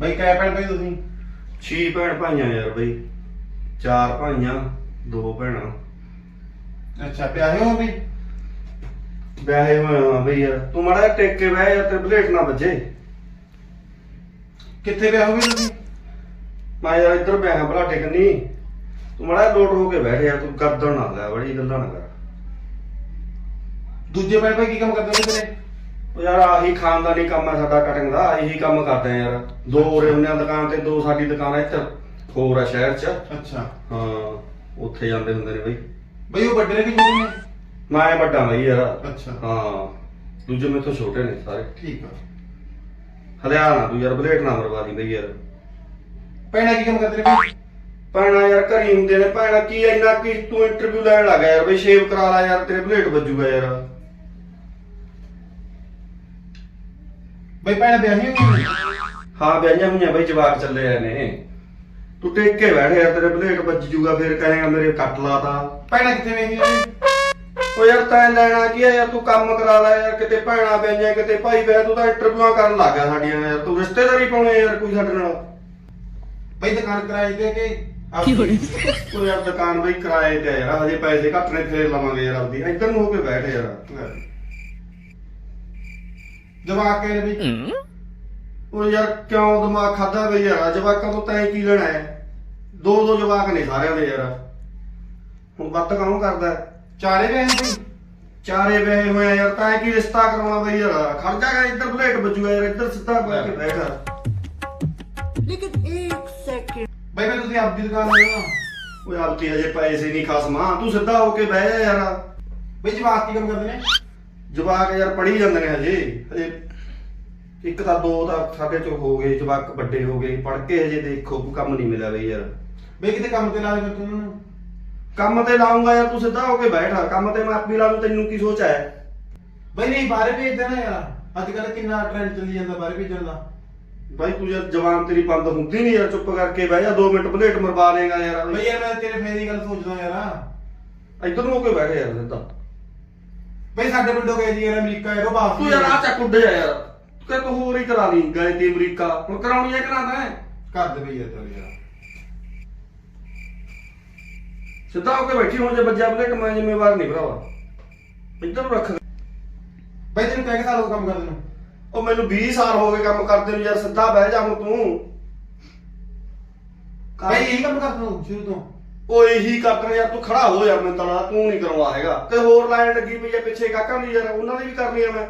ਬਈ ਕੈ ਭੈਣ ਭਾਈ ਤੁਸੀਂ? ਛੇ ਭੈਣ ਭਾਈਆਂ ਯਾਰ ਬਈ। ਚਾਰ ਭਾਈਆਂ ਦੋ ਭੈਣਾਂ। ਅੱਛਾ ਪਿਆਹੇ ਹੋ ਬਈ? ਵਿਆਹੇ ਹੋਏ ਹਾਂ ਬਈ ਯਾਰ। ਤੂੰ ਮਾੜਾ ਟੇਕ ਕੇ ਬਹਿ ਯਾਰ ਤੇ ਬਲੇਟ ਨਾ ਵੱਜੇ। ਕਿੱਥੇ ਵਿਆਹ ਹੋ ਗਏ ਤੁਸੀਂ? ਮੈਂ ਯਾਰ ਇੱਧਰ ਬੈਠਾ ਭਲਾ ਟਿਕਨੀ ਤੂੰ ਮਾੜਾ ਲੋਟ ਹੋ ਕੇ ਬੈਠ ਯਾਰ ਤੂੰ ਕਰਦਣ ਨਾ ਲੈ ਬੜੀ ਗੱਲਾਂ ਨਾ ਕਰ। ਦੂਜੇ ਭੈਣ ਭਾਈ ਕੀ ਕੰਮ ਕਰਦੇ ਨੇ ਤੇਰੇ? ਉਹ ਯਾਰ ਆਹੀ ਖਾਨਦਾਨੀ ਕੰਮ ਹੈ ਸਾਡਾ ਕਟਿੰਗ ਦਾ ਇਹੀ ਕੰਮ ਕਰਦੇ ਆ ਯਾਰ। ਦੋ ਉਰੇ ਆ ਦੁਕਾਨ ਤੇ ਦੋ ਸਾਡੀ ਦੁਕਾਨ ਹੈ ਇੱਥੇ ਹੋਰ ਆ ਸ਼ਹਿਰ 'ਚ। ਅੱਛਾ। ਹਾਂ ਉੱਥੇ ਜਾਂਦੇ ਹੁੰਦੇ ਨੇ ਬਈ। ਬਈ ਉਹ ਵੱਡੇ ਨੇ ਕਿ ਛੋਟੇ ਨੇ? ਮੈਂ ਵੱਡਾ ਬਈ ਯਾਰ। ਅੱਛਾ। ਹਾਂ ਦੂਜੇ ਮੇਥੋਂ ਛੋਟੇ ਨੇ ਸਾਰੇ। ਠੀਕ ਆ। ਹਰਿਆਣਾ ਤੂੰ ਯਾਰ ਬਲੇਟ ਨਾ ਮਰਵਾ ਦੀ ਬਈ ਯਾਰ। ਭੈਣਾਂ ਕੀ ਕੰਮ ਕਰਦੇ ਨੇ ਬਈ? ਭੈਣਾ ਯਾਰ ਘਰੀ ਹੁੰਦੇ ਨੇ। ਭੈਣਾ ਕੀ ਇੰਨਾ ਕੀ ਤੂੰ ਇੰਟਰਵਿਊ ਲੈਣ ਲੱਗਾ ਯਾਰ ਬਈ ਸ਼ੇਵ ਕਰਾ ਲੈ ਯਾਰ ਤੇਰੇ ਬਲੇਟ ਵੱਜੂਗਾ ਯਾਰ। ਬਈ ਭੈਣਾਂ ਵਿਆਹੀ ਹੋਈ ਹਾਂ ਵਿਆਹੀਆਂ ਹੋਈਆਂ ਬਈ ਜਵਾਕ ਚੱਲੇ ਆਏ ਨੇ। ਤੂੰ ਟੇਕ ਕੇ ਬੈਠ ਯਾਰ ਤੇਰੇ ਬਲੇਟ ਵੱਜ ਜੂਗਾ ਫਿਰ ਕਹੇਗਾ ਮੇਰੇ ਕੱਟ ਲਾਤਾ ਭੈਣਾਂ ਕਿੱਥੇ ਵਿਆਹੀ ਹੋਈ ਉਹ ਯਾਰ ਤੈਂ ਲੈਣਾ ਕੀ ਆ ਯਾਰ ਤੂੰ ਕੰਮ ਕਰਾ ਲੈ ਯਾਰ ਕਿਤੇ ਭੈਣਾ ਵਿਆਹੀਆਂ ਕਿਤੇ ਭਾਈ ਵਿਆਹ ਤੂੰ ਤਾਂ ਇੰਟਰਵਿਊਆਂ ਕਰਨ ਲੱਗ ਗਿਆ ਸਾਡੀਆਂ ਯਾਰ। ਤੂੰ ਰਿਸ਼ਤੇਦਾਰੀ ਪਾਉਣੇ ਯਾਰ ਕੋਈ ਸਾਡੇ ਨਾਲ। ਬਈ ਦੁਕਾਨ ਕਿਰਾਏ ਤੇ ਕਿ ਆਪਣੀ? ਉਹ ਯਾਰ ਦੁਕਾਨ ਬਈ ਕਿਰਾਏ ਤੇ ਆ ਯਾਰ ਹਜੇ ਪੈਸੇ ਘੱਟ ਨੇ ਫੇਰ ਲਵਾਂਗੇ ਯਾਰ ਆਪਦੀ। ਇੱਧਰ ਨੂੰ ਹੋ ਕੇ ਬੈਠ ਯਾਰ। ਜਵਾਕੇ ਨੇ ਵੀ ਉਹ ਯਾਰ ਕਿਉਂ ਦਿਮਾਗ ਖਾਦਾ ਬਈ ਯਾਰ? ਜਵਾਕਾਂ ਤੋਂ ਤੈਂ ਕੀ ਲੈਣਾ ਹੈ? ਦੋ ਦੋ ਜਵਾਕ ਨੇ ਸਾਰਿਆਂ ਦੇ ਯਾਰ। ਹੁਣ ਵੱਤ ਕੌਣ ਕਰਦਾ ਚਾਰੇ ਵੇ ਬਈ ਚਾਰੇ ਵੇ ਹੋਇਆ ਯਾਰ ਤਾਂ ਕੀ ਰਿਸ਼ਤਾ ਕਰਾਉਣਾ ਬਈ ਯਾਰ? ਖਰਚਾ ਕਰ ਇੱਧਰ ਬੁਲੇਟ ਬਚੂਗਾ ਯਾਰ ਇੱਧਰ ਸਿੱਧਾ ਪਾ ਕੇ ਬੈਠ ਲੇਕਿਨ 1 ਸੈਕਿੰਦ ਬਈ ਬਈ ਤੁਸੀਂ ਆਪਦੀ ਦੁਕਾਨ ਲੈ ਆ ਓਏ ਆਪਦੀ ਹਜੇ ਪੈਸੇ ਨਹੀਂ ਖਾਸ ਮਾਂ ਤੂੰ ਸਿੱਧਾ ਹੋ ਕੇ ਬਹਿ ਜਾ ਯਾਰ। ਬਈ ਜਵਾਕ ਕੀ ਕੰਮ ਕਰਦੇ ਨੇ? ਜਵਾਕ ਯਾਰ ਪੜ੍ਹੀ ਜਾਂਦੇ ਨੇ ਹਜੇ ਹਜੇ ਇੱਕ ਤਾਂ ਦੋ ਤਾਂ ਸਾਡੇ ਚੋਂ ਹੋ ਗਏ ਜਵਾਕ ਵੱਡੇ ਹੋ ਗਏ ਪੜ੍ਹ ਕੇ ਹਜੇ ਦੇਖੋ ਕੋਈ ਕੰਮ ਨਹੀਂ ਮਿਲਿਆ ਬਈ ਯਾਰ। ਬਈ ਕਿਤੇ ਕੰਮ ਤੇ ਲਾ ਦੇ ਤੂੰ। ਉਹਨਾਂ ਨੂੰ ਕੰਮ ਤੇ ਲਾਉਂਗਾ ਯਾਰ ਤੂੰ ਸਿੱਧਾ ਹੋ ਕੇ ਬੈਠ ਕੰਮ ਤੇ ਮੈਂ ਆਪੀ ਲਾਉਂ ਤੈਨੂੰ ਕੀ ਸੋਚ ਹੈ? ਬਈ ਨਹੀਂ ਬਾਹਰ ਭੇਜ ਦੇਣਾ ਯਾਰ। ਅੱਜ ਕੱਲ ਕਿੰਨਾ ਟ੍ਰੈਂਡ ਚੱਲੀ ਜਾਂਦਾ ਬਾਹਰ ਭੇਜਣ ਦਾ। ਬਾਈ ਤੂੰ ਯਾਰ ਜਵਾਨ ਤੇਰੀ ਬੰਦ ਹੁੰਦੀ ਨਹੀਂ ਯਾਰ ਚੁੱਪ ਕਰਕੇ ਬਹਿ ਜਾ 2 ਮਿੰਟ ਬਲੇਟ ਮਰਵਾ ਲੇਗਾ ਯਾਰ। ਬਈ ਯਾਰ ਮੈਂ ਤੇਰੇ ਫੇਰ ਦੀ ਗੱਲ ਸੋਚਦਾ ਯਾਰ। ਇੱਧਰ ਨੂੰ ਹੋ ਕੇ ਬੈਠ ਯਾਰ ਸਿੱਧਾ। ਬਈ ਸਾਡੇ ਪਿੰਡੋਂ ਗਏ ਜੀ ਯਾਰ ਅਮਰੀਕਾ ਉਹ ਵਾਪਸ ਤੂੰ ਯਾਰ ਆ ਚੱਕ ਉੱਡੇ ਆ ਯਾਰ। ਤੂੰ ਕਹਿ ਤੂੰ ਹੋਰ ਹੀ ਕਰਾ ਲਈ ਗਏ ਤੇ ਅਮਰੀਕਾ। ਹੁਣ ਕਰਾਉਣੀ ਹੈ ਕਰਾਦਾ ਹੈ ਕਰ ਦੇ ਬਈ ਯਾਰ ਚੱਲ ਯਾਰ। ਸਿੱਧਾ ਹੋ ਕੇ ਬੈਠੀ ਹੁਣ ਜੇ ਵੱਜਿਆ ਬਲੇਟ ਮੈਂ ਜ਼ਿੰਮੇਵਾਰ ਨਹੀਂ ਭਰਾਵਾ। ਇੱਧਰ ਨੂੰ ਰੱਖ। ਬਈ ਤੈਨੂੰ ਕਹਿ ਕੇ ਸਾਲ ਹੋ ਕੰਮ ਕਰਦੇ ਨੂੰ। ਉਹ ਮੈਨੂੰ 20 ਸਾਲ ਹੋ ਗਏ ਕੰਮ ਕਰਦੇ ਨੂੰ ਯਾਰ ਸਿੱਧਾ ਬਹਿ ਜਾ ਹੁਣ ਤੂੰ। ਬਈ ਇਹੀ ਕੰਮ ਕਰਦਾ ਤੂੰ ਸ਼ੁਰੂ ਤੋਂ। ਉਹ ਇਹੀ ਕਰਦਾ ਯਾਰ ਤੂੰ ਖੜਾ ਹੋ ਯਾਰ ਮੈਂ ਤਾਂ ਤੂੰ ਨਹੀਂ ਕਰਵਾ ਹੈਗਾ। ਤੇ ਹੋਰ ਲਾਈਨ ਲੱਗੀ ਪਈ ਆ ਪਿੱਛੇ ਕਾਕਾਂ ਦੀ ਯਾਰ ਉਹਨਾਂ ਦੀ ਵੀ ਕਰਨੀ ਆ ਮੈਂ।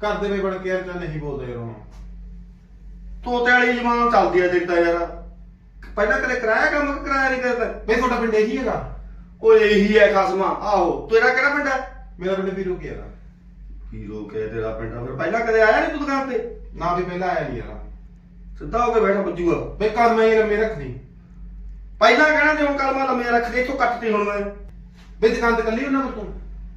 ਕਰਦੇ ਬਈ ਬਣ ਕੇ ਯਾਰ ਚੱਲ ਨਹੀਂ ਬੋਲਦਾ ਯਾਰ ਹੁਣ। ਤੋਤੇ ਵਾਲੀ ਜ਼ਮਾਨ ਚੱਲਦੀ ਆ ਦੇਖਦਾ ਯਾਰ। ਪਹਿਲਾਂ ਕਦੇ ਕਰਾਇਆ ਕੰਮ ਕਰਾਇਆ ਨਹੀਂ ਕਰਦਾ ਬਈ ਤੁਹਾਡਾ ਪਿੰਡ ਇਹੀ ਹੈਗਾ। ਉਹ ਇਹੀ ਹੈ ਖਸਮਾ। ਆਹੋ ਤੇਰਾ ਕਿਹੜਾ ਪਿੰਡ ਹੈ? ਮੇਰਾ ਪਿੰਡ ਵੀਰੂ ਕੀ ਹੈਗਾ? ਕੀ ਲੋਕ ਹੈ ਤੇਰਾ ਪਿੰਡ? ਆ ਫਿਰ ਪਹਿਲਾਂ ਕਦੇ ਆਇਆ ਨਹੀਂ ਤੂੰ ਦੁਕਾਨ ਤੇ? ਨਾ ਵੀ ਪਹਿਲਾਂ ਆਇਆ ਨਹੀਂ ਯਾਰ। ਸਿੱਧਾ ਹੋ ਕੇ ਬੈਠਾ ਬੱਜੂਗਾ ਬਈ ਕੱਲ ਮੈਂ ਇਹ ਲੰਮੇ ਰੱਖਣੀ। ਪਹਿਲਾਂ ਕਹਿਣਾ ਤੇ ਹੁਣ ਕੱਲ ਮੈਂ ਲੰਮੇ ਰੱਖ ਦੇ ਇੱਥੋਂ ਕੱਟਤੀ ਹੁਣ ਮੈਂ। ਬਈ ਦੁਕਾਨ ਤੇ ਕੱਲੀ ਉਹਨਾਂ ਤੂੰ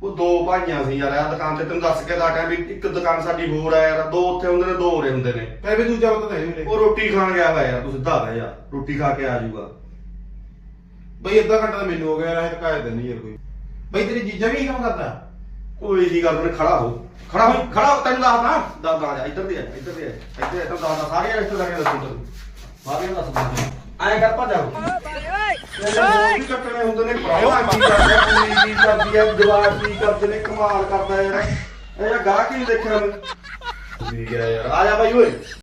ਉਹ ਦੋ ਭਾਈਆਂ ਸੀ ਯਾਰ ਆ ਦੁਕਾਨ ਤੇ ਤੈਨੂੰ ਦੱਸ ਕੇ ਦਾ ਟਾਈਮ ਵੀ ਇੱਕ ਦੁਕਾਨ ਸਾਡੀ ਹੋਰ ਆ ਯਾਰ ਦੋ ਉੱਥੇ ਹੁੰਦੇ ਨੇ ਦੋ ਉਰੇ ਹੁੰਦੇ ਨੇ। ਤੇ ਵੀ ਦੂਜਾ ਬੰਦਾ ਤਾਂ ਹੈ ਨਹੀਂ ਉਹ ਰੋਟੀ ਖਾਣ ਗਿਆ ਹੋਇਆ ਯਾਰ ਤੂੰ ਸਿੱਧਾ ਬਹਿ ਜਾ ਰੋਟੀ ਖਾ ਕੇ ਆ ਜਾਊਗਾ। ਬਈ ਅੱਧਾ ਘੰਟਾ ਤਾਂ ਮੈਨੂੰ ਹੋ ਗਿਆ ਯਾਰ ਕਾਇ ਦਿਨ ਨਹੀਂ ਯਾਰ ਕੋਈ। ਬਈ ਤੇਰੀ ਜੀਜਾ ਵੀ ਇਹੀ ਕੰਮ ਕਰਦਾ? ਉਹ ਇਹੀ ਕਰਦੇ ਨੇ ਖੜਾ ਹੋ। ਖੜਾ ਹੋ ਖੜਾ ਹੋ ਤੈਨੂੰ ਦੱਸਦਾ। ਦੱਸਦਾ ਆ ਜਾ ਇੱਧਰ ਦੇ ਆ ਇੱਧਰ ਦੇ ਆ ਇੱਧਰ ਆ, ਤੈਨੂੰ ਦੱਸਦਾ ਸਾਰੀਆਂ ਰਿਸ਼ਤੇਦਾਰੀਆਂ ਦੱਸੂ ਤੈਨੂੰ ਸਾਰੀਆਂ ਦੱਸ ਦਿੰਦਾ ਐਂ ਕਰ ਭੱਜ ਜਾ ਕੀ ਕੱਟਣੇ ਹੁੰਦੇ ਨੇ, ਭਰਾਵਾ ਕੀ ਕਰਦੇ ਕੁੜੀ ਕੀ ਕਰਦੀ ਆ ਜਵਾਬ ਕੀ ਕਰਦੇ ਨੇ, ਕਮਾਲ ਕਰਦਾ ਯਾਰ। ਇਹ ਗਾਹ ਕੀ ਦੇਖਿਆ ਮੈਂ ਠੀਕ ਹੈ ਯਾਰ, ਆ ਜਾ ਬਾਈ, ਓਏ।